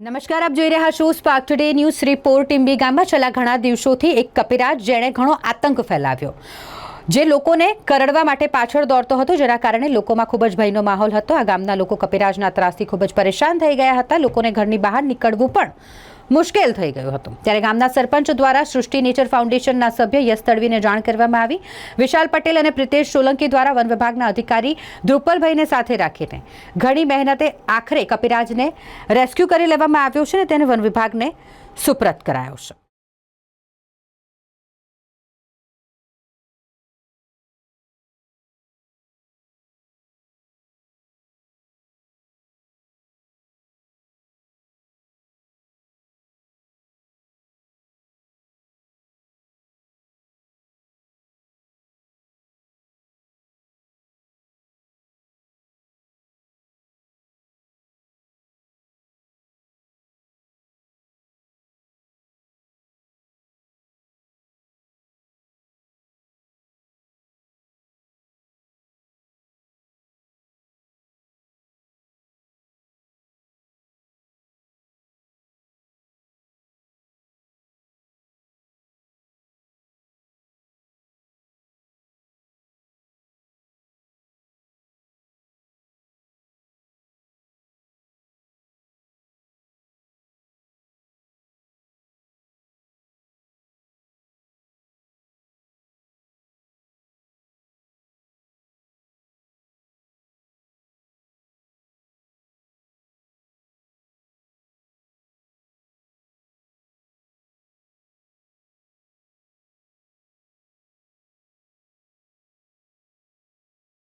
નમસ્કાર, આપ જોઈ રહ્યા છો spark today news report Timbi ગામમાં છેલ્લા ઘણા દિવસોથી એક કપિરાજ જેણે ઘણો આતંક ફેલાવ્યો. જે લોકોને કરડવા માટે પાછળ દોડતો હતો, જેના કારણે લોકોમાં ખૂબ જ ભયનો માહોલ હતો. આ ગામના લોકો કપિરાજના ત્રાસથી ખૂબ જ પરેશાન થઈ ગયા હતા. લોકોને ઘરની બહાર નીકળવું પણ મુશ્કેલ થઈ ગયું હતું. ત્યારે ગામના સરપંચ દ્વારા સૃષ્ટિ નેચર ફાઉન્ડેશનના સભ્ય યશ તડવીને જાણ કરવામાં આવી. વિશાલ પટેલ અને પ્રિતેશ સોલંકી દ્વારા વન વિભાગના અધિકારી ધ્રુપલભાઈને સાથે રાખીને ઘણી મહેનતે આખરે કપિરાજને રેસ્ક્યુ કરી લેવામાં આવ્યો છે અને તેને વન વિભાગને સુપ્રત કરાયો છે.